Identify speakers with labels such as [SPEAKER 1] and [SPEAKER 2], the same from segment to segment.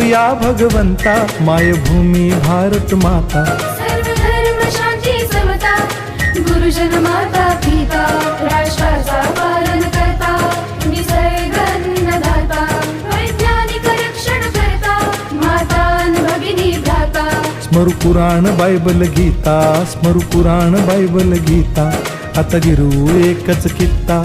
[SPEAKER 1] या भगवंता मायभूमी भारत माता।
[SPEAKER 2] सर्व धर्म शांती समता गुरुजन माता पिता राष्ट्राचा पालन करता निसर्ग अन्नदाता वैज्ञानिक रक्षण करता माता अन भगिनी भ्राता।
[SPEAKER 1] स्मरु पुराण बायबल गीता स्मरु पुराण बायबल गीता आता गिरू एकच कित्ता।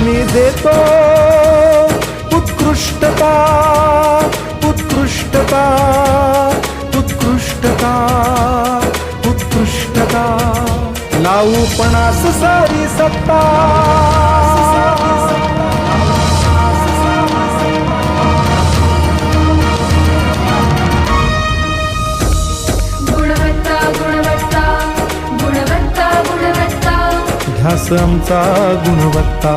[SPEAKER 1] आम्ही देतो उत्कृष्टता उत्कृष्टता उत्कृष्टता उत्कृष्टता. लावू पणास सारी सत्ता.
[SPEAKER 2] गुणवत्ता गुणवत्ता गुणवत्ता गुणवत्ता.
[SPEAKER 1] ध्यास आमचा गुणवत्ता.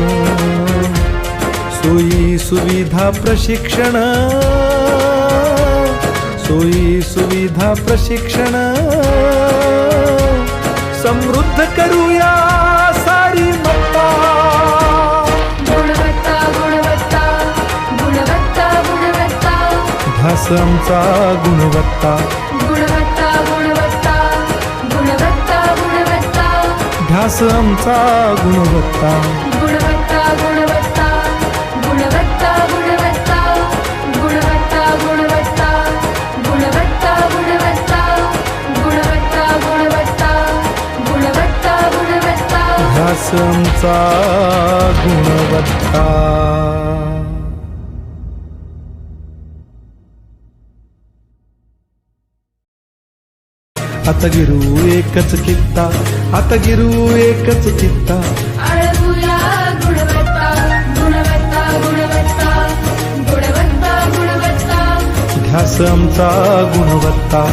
[SPEAKER 1] सोयी सुविधा प्रशिक्षण. सोयी सुविधा प्रशिक्षण. समृद्ध करूया सारी मत्ता.
[SPEAKER 2] गुणवत्ता गुणवत्ता गुणवत्ता गुणवत्ता.
[SPEAKER 1] ध्यास आमचा गुणवत्ता.
[SPEAKER 2] गुणवत्ता गुणवत्ता गुणवत्ता गुणवत्ता.
[SPEAKER 1] ध्यास आमचा गुणवत्ता. आमचा गुणवत्ता. आता गिरू एकच कित्ता आता गिरू एकच कित्ता.
[SPEAKER 2] गुणवत्ता
[SPEAKER 1] ध्यास आमचा
[SPEAKER 2] गुणवत्ता